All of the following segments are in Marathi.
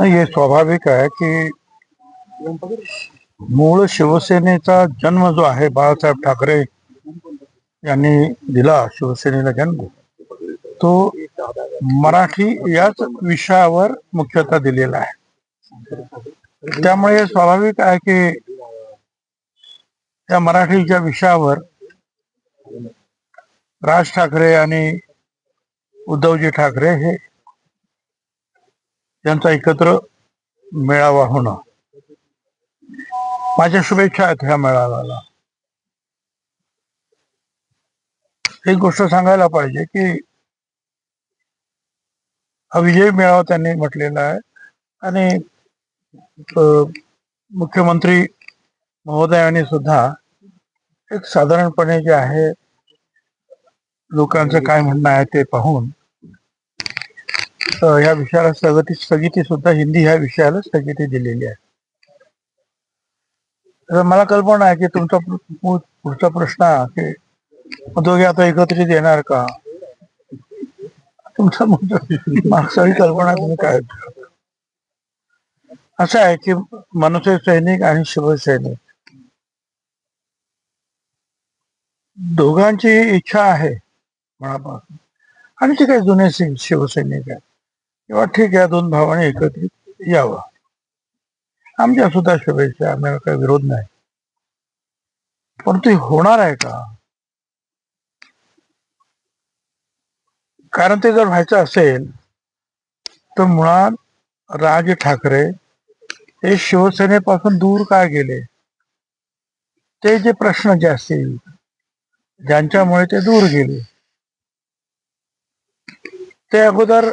हे स्वाभाविक आहे की मूळ शिवसेनेचा जन्म जो आहे बाळासाहेब ठाकरे यांनी दिला शिवसेनेला जन्म तो मराठी याच विषयावर मुख्यतः दिलेला आहे. त्यामुळे स्वाभाविक आहे की त्या मराठीच्या विषयावर राज ठाकरे आणि उद्धवजी ठाकरे हे यांचा एकत्र मेळावा होणं. माझ्या शुभेच्छा आहेत ह्या मेळाव्याला. एक गोष्ट सांगायला पाहिजे की हा विजय मेळावा त्यांनी म्हटलेला आहे आणि मुख्यमंत्री महोदयांनी सुद्धा एक साधारणपणे जे आहे लोकांचं काय म्हणणं आहे ते पाहून ह्या या विषयाला स्थगिती स्थगिती सुद्धा हिंदी ह्या विषयाला स्थगिती दिलेली आहे. तर मला कल्पना आहे की तुमचा पुढचा प्रश्न की दोघे आता एकत्रित येणार का? तुमचा मुद्दा- कल्पना तुम्ही काय असं आहे की मनसे सैनिक आणि शिवसैनिक. दोघांची इच्छा आहे मनापासून. आणि ते काही जुने शिवसैनिक आहेत किंवा ठीक आहे दोन भावाने एकत्रित यावं. आमच्या सुद्धा शुभेच्छा आम्हाला काही विरोध नाही. पण ते होणार आहे का? कारण ते जर व्हायचं असेल तर मुळात राज ठाकरे हे शिवसेनेपासून दूर का गेले? ते जे प्रश्न जे असतील ज्यांच्यामुळे ते दूर गेले ते अगोदर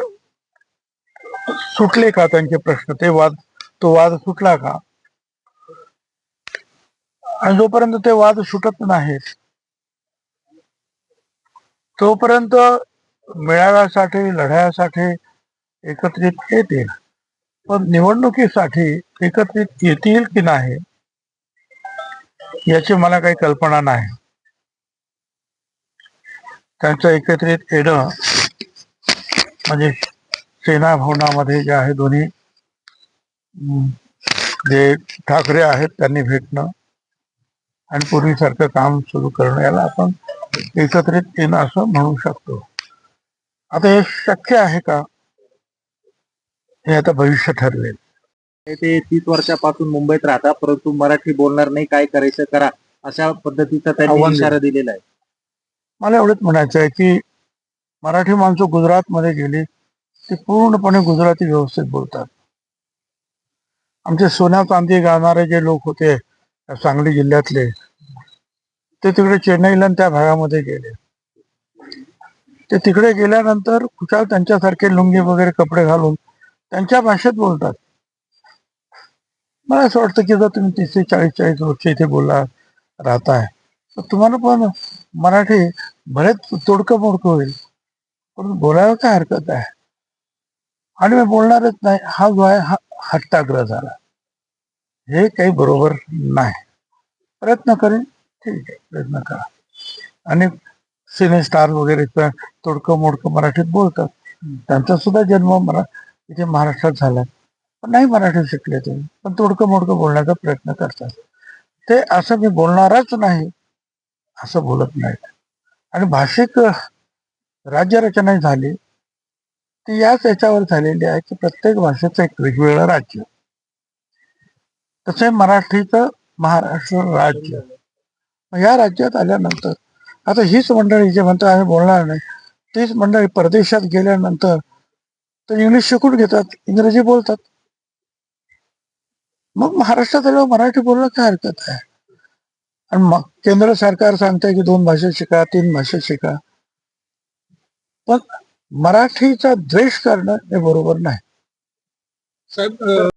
सुटले का त्यांचे प्रश्न? ते वाद तो वाद सुटला का? आणि जोपर्यंत ते वाद सुटत नाहीत तोपर्यंत मेळाव्यासाठी लढ्यासाठी एकत्रित येतील. पण निवडणुकीसाठी एकत्रित येतील की नाही याची मला काही कल्पना नाही. त्यांचं एकत्रित येणं म्हणजे सेना भवनामध्ये जे आहे दोन्ही जे ठाकरे आहेत त्यांनी भेटणं आणि पूर्वीसारखं काम सुरू करणं याला आपण एकत्रित येणं असं म्हणू शकतो. आता हे शक्य आहे का? हे आता भविष्य ठरवेल. ते तीस वर्षापासून मुंबईत राहतात परंतु मराठी बोलणार नाही काय करायचं करा अशा पद्धतीचा त्यांनी इशारा दिलेला आहे. मला एवढंच म्हणायचं आहे की मराठी माणसं गुजरातमध्ये गेली ते पूर्णपणे गुजराती व्यवस्थित बोलतात. आमचे सोन्या चांदी गाणारे जे लोक होते सांगली जिल्ह्यातले ते तिकडे चेन्नईला त्या भागामध्ये गेले. ते तिकडे गेल्यानंतर कुशाल त्यांच्यासारखे लुंगी वगैरे कपडे घालून त्यांच्या भाषेत बोलतात. मला असं वाटतं की जर तुम्ही तीस ते चाळीस चाळीस वर्ष इथे बोलला राहताय तर तुम्हाला पण मराठी बरेच तोडकं मोडकं होईल. पण बोलायला काय हरकत आहे? आणि मी बोलणारच नाही. हा जो आहे हा हट्टाग्रह झाला. हे काही बरोबर नाही. प्रयत्न करेन. ठीक आहे प्रयत्न करा. आणि सिने स्टार वगैरे तोडकं मोडकं मराठीत बोलतात. त्यांचा सुद्धा जन्म मरा इथे महाराष्ट्रात झाला. पण नाही मराठी शिकले ते. पण तोडकं मोडकं बोलण्याचा प्रयत्न करतात. ते असं मी बोलणारच नाही असं बोलत नाहीत. आणि भाषिक राज्यरचना झाली. ती याच याच्यावर झालेली आहे की प्रत्येक भाषेचं एक वेगवेगळं राज्य. तसे मराठीचं महाराष्ट्र राज्य. या राज्यात आल्यानंतर आता हीच मंडळी जे म्हणतात आम्ही बोलणार नाही तीच मंडळी परदेशात गेल्यानंतर तर इंग्लिश शिकून घेतात इंग्रजी बोलतात. मग महाराष्ट्रात आल्यावर मराठी बोलणं काय हरकत आहे? आणि मग केंद्र सरकार सांगतंय की दोन भाषा शिका तीन भाषा शिका. पण मराठीचा द्वेष करणं हे बरोबर नाही. साहेब